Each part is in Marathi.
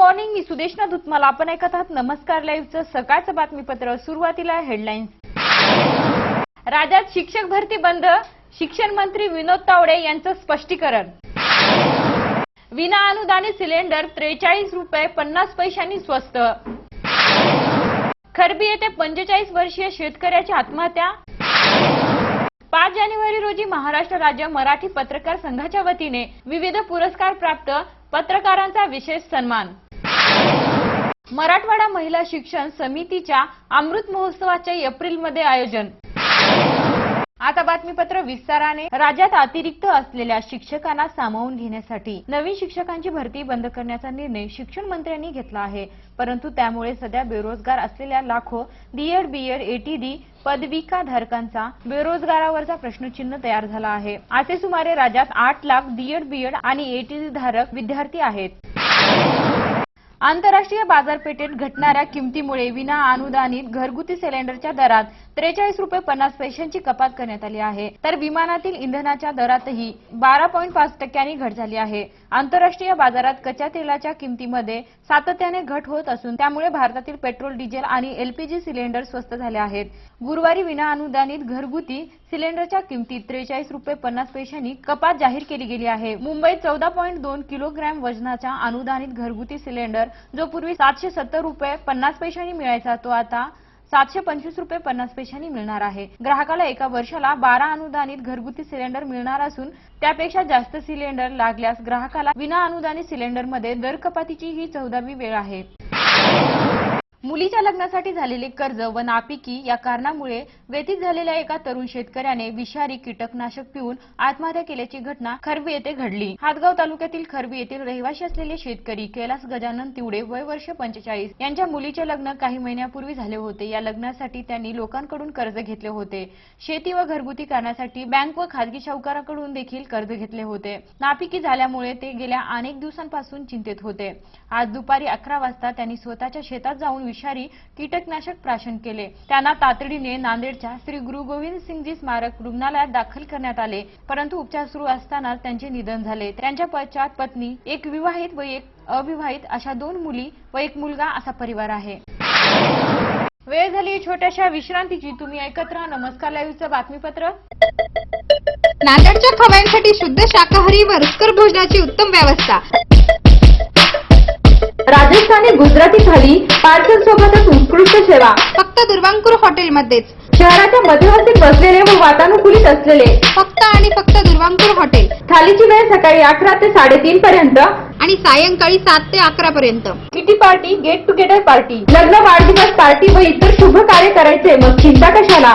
मॉर्निंग मी सुदेशना धुतमाल. आपण ऐकत आहात नमस्कार लाईव्हचं सकाळचं बातमीपत्र. सुरुवातीला हेडलाईन्स राज्यात शिक्षक भरती बंद. शिक्षण मंत्री विनोद तावडे यांचं स्पष्टीकरण. विना अनुदानित सिलेंडर त्रेचाळीस रुपये पन्नास पैशांनी स्वस्त. खरबी येथे पंचेचाळीस वर्षीय शेतकऱ्याची आत्महत्या. पाच जानेवारी रोजी महाराष्ट्र राज्य मराठी पत्रकार संघाच्या वतीने विविध पुरस्कार प्राप्त पत्रकारांचा विशेष सन्मान. मराठवाडा महिला शिक्षण समितीच्या अमृत महोत्सवाचे एप्रिलमध्ये आयोजन. आता बातमीपत्र विस्ताराने. राज्यात अतिरिक्त असलेल्या शिक्षकांना सामावून घेण्यासाठी नवीन शिक्षकांची भरती बंद करण्याचा निर्णय शिक्षण मंत्र्यांनी घेतला आहे. परंतु त्यामुळे सध्या बेरोजगार असलेल्या लाखो D Ed B Ed ATD पदविकाधारकांचा बेरोजगारावरचा प्रश्नचिन्ह तयार झाला आहे. असे सुमारे राज्यात आठ lakh D Ed B Ed आणि एटीडी धारक विद्यार्थी आहेत. आंतरराष्ट्रीय बाजारपेठेत घटणाऱ्या किमतीमुळे विना अनुदानित घरगुती सिलेंडरच्या दरात त्रेचाळीस रुपये पन्नास पैशांची कपात करण्यात आली आहे. तर विमानातील इंधनाच्या दरातही बारा पॉईंट पाच टक्क्यांनी घट झाली आहे. आंतरराष्ट्रीय बाजारात कच्च्या तेलाच्या किमतीमध्ये सातत्याने घट होत असून त्यामुळे भारतातील पेट्रोल डिझेल आणि एलपीजी सिलेंडर स्वस्त झाले आहेत. गुरुवारी विना अनुदानित घरगुती सिलेंडरच्या किमतीत त्रेचाळीस रुपये पन्नास पैशांनी कपात जाहीर केली गेली आहे. मुंबईत चौदा पॉईंट दोन किलोग्रॅम वजनाचा अनुदानित घरगुती सिलेंडर जो पूर्वी सातशे सत्तर रुपये पन्नास पैशांनी मिळायचा तो आता सातशे पंचवीस रुपये पन्नास पैशांनी मिळणार आहे. ग्राहकाला एका वर्षाला बारा अनुदानित घरगुती सिलेंडर मिळणार असून त्यापेक्षा जास्त सिलेंडर लागल्यास ग्राहकाला विना अनुदानित सिलेंडरमध्ये दर कपातीची ही चौदावी वेळ आहे. मुलीच्या लग्नासाठी झालेले कर्ज व नापिकी या कारणामुळे व्यतीत झालेल्या एका तरुण शेतकऱ्याने विषारी कीटकनाशक पिऊन आत्महत्या केल्याची घटना खरबी येथे घडली. हातगाव तालुक्यातील खरबी येथील रहिवासी असलेले शेतकरी कैलास गजानन तिवडे वय वर्ष पंचेचाळीस. यांच्या मुलीचे लग्न काही महिन्यापूर्वी झाले होते. या लग्नासाठी त्यांनी लोकांकडून कर्ज घेतले होते. शेती व घरगुती करण्यासाठी बँक व खाजगी सावकाराकडून देखील कर्ज घेतले होते. नापिकी झाल्यामुळे ते गेल्या अनेक दिवसांपासून चिंतेत होते. आज दुपारी अकरा वाजता त्यांनी स्वतःच्या शेतात जाऊन विषारी कीटकनाशक प्राशन केले. त्यांना तातडीने नांदेडच्या श्री गुरु गोविंद सिंगजी स्मारक रुग्णालयात दाखल करण्यात आले. परंतु उपचार सुरू असताना त्यांचे निधन झाले. त्यांच्या पश्चात पत्नी एक विवाहित व एक अविवाहित अशा दोन मुली व एक मुलगा असा परिवार आहे. वेळ झाली छोट्याशा विश्रांतीची. तुम्ही ऐकत राहा नमस्कार लाईव्हचं बातमीपत्र. नांदेडच्या खवयांसाठी शुद्ध शाकाहारी व रुचकर भोजनाची उत्तम व्यवस्था. राजस्थानी गुजराती थाली पार्सल सोबतच उत्कृष्ट सेवा. फक्त दुर्वांकुर हॉटेलमध्येच. शहराच्या मध्यवर्ती बसलेले व वातानुकूलित असलेले. फक्त आणि फक्त दुर्वांकुर हॉटेल. थालीची वेळ सकाळी अकरा ते साडेतीन पर्यंत. आणि सायंकाळी सात ते अकरा पर्यंत. Kitty party get together party लग्न वाढदिवस पार्टी व इतर शुभ कार्य करायचे. मग चिंता कशाला?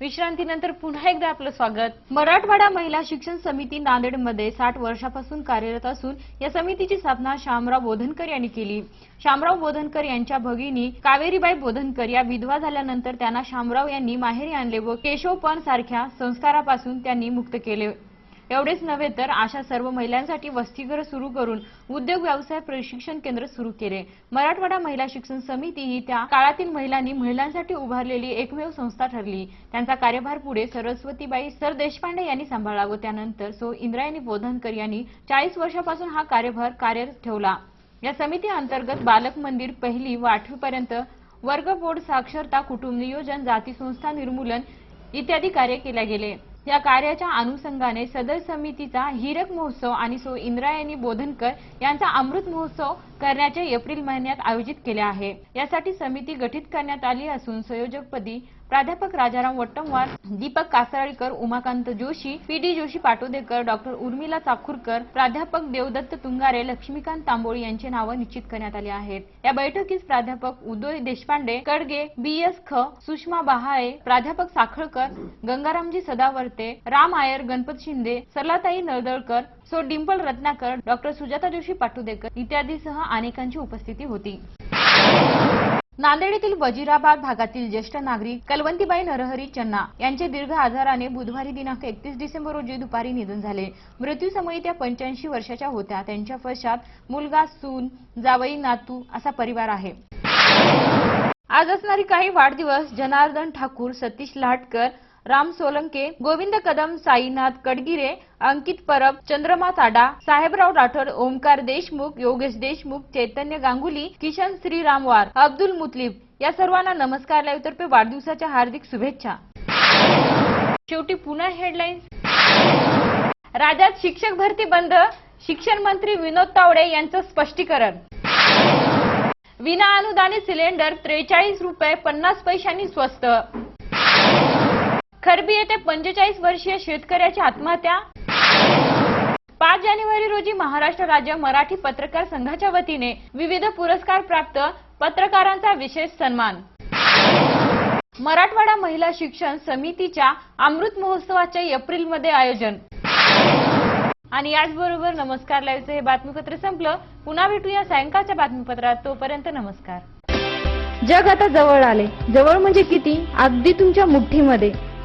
विश्रांतीनंतर पुन्हा एकदा आपलं स्वागत. मराठवाडा महिला शिक्षण समिती नांदेडमध्ये साठ वर्षापासून कार्यरत असून या समितीची स्थापना शामराव बोधनकर यांनी केली. शामराव बोधनकर यांच्या भगिनी कावेरीबाई बोधनकर या विधवा झाल्यानंतर त्यांना शामराव यांनी माहेरी आणले व केशवपण सारख्या संस्कारापासून त्यांनी मुक्त केले. एवढेच नव्हे तर अशा सर्व महिलांसाठी वसतिगृह सुरू करून उद्योग व्यवसाय प्रशिक्षण केंद्र सुरू केले. मराठवाडा महिला शिक्षण समिती ही त्या काळातील महिलांनी महिलांसाठी उभारलेली एकमेव संस्था ठरली. त्यांचा कार्यभार पुढे सरस्वतीबाई सर देशपांडे यांनी सांभाळला व त्यानंतर सो इंद्रायणी बोधनकर यांनी चाळीस वर्षापासून हा कार्यभार कार्यरत ठेवला. या समिती अंतर्गत बालक मंदिर पहिली व आठवीपर्यंत वर्गबोर्ड वर्ग बोर्ड साक्षरता कुटुंब नियोजन जाती संस्था निर्मूलन इत्यादी कार्य केले गेले. या कार्याच्या अनुषंगाने सदर समितीचा हिरक महोत्सव आणि सो इंद्रायणी बोधनकर यांचा अमृत महोत्सव करण्याचे एप्रिल महिन्यात आयोजित केले आहे. यासाठी समिती गठीत करण्यात आली असून संयोजकपदी प्राध्यापक Rajaram Wattamwar Deepak Kasralikar Umakant Joshi P D Joshi Patodekar doctor Urmila Chakurkar प्राध्यापक देवदत्त तुंगारे लक्ष्मीकांत तांबोळी यांची नावं निश्चित करण्यात आली आहेत. या बैठकीस प्राध्यापक उदय देशपांडे कडगे बी एस ख सुषमा बहाळे प्राध्यापक साखळकर गंगारामजी सदावर्ते राम आयर गणपत शिंदे सरलाताई नळदळकर सो डिंपल रत्नाकर डॉक्टर सुजाता जोशी पाटोदेकर इत्यादीसह अनेकांची उपस्थिती होती. नांदेड येथील वजिराबाद भागातील ज्येष्ठ नागरिक कलवंतीबाई नरहरी चन्ना यांचे दीर्घ आजाराने बुधवारी दिनांक एकतीस डिसेंबर रोजी दुपारी निधन झाले. मृत्यूसमयी त्या पंच्याऐंशी वर्षाच्या होत्या. त्यांच्या पश्चात मुलगा सून जावई नातू असा परिवार आहे. आज असणारी काही वाढदिवस जनार्दन ठाकूर सतीश लाटकर राम सोलंके गोविंद कदम साईनाथ कडगिरे अंकित परब चंद्रमा ताडा साहेबराव राठोड ओमकार देशमुख योगेश देशमुख चैतन्य गांगुली किशन श्रीरामवार अब्दुल मुतलिब या सर्वांना नमस्कार. लाईव्हतर्फे वाढदिवसाच्या हार्दिक शुभेच्छा. शेवटी पुन्हा हेडलाईन्स राज्यात शिक्षक भरती बंद. शिक्षण मंत्री विनोद तावडे यांचं स्पष्टीकरण. विना अनुदानित सिलेंडर त्रेचाळीस रुपये पन्नास पैशांनी स्वस्त. खरबी येथे पंचेचाळीस वर्षीय शेतकऱ्याची आत्महत्या. पाच जानेवारी रोजी महाराष्ट्र राज्य मराठी पत्रकार संघाच्या वतीने विविध पुरस्कार प्राप्त पत्रकारांचा विशेष सन्मान. मराठवाडा महिला शिक्षण समितीच्या अमृत महोत्सवाचे एप्रिलमध्ये आयोजन. आणि याचबरोबर नमस्कार लाईव्हचं हे बातमीपत्र संपलं. पुन्हा भेटूया सायंकाळच्या बातमीपत्रात. तोपर्यंत नमस्कार. जग आता जवळ आले. जवळ म्हणजे किती? अगदी तुमच्या मुठ्ठीमध्ये.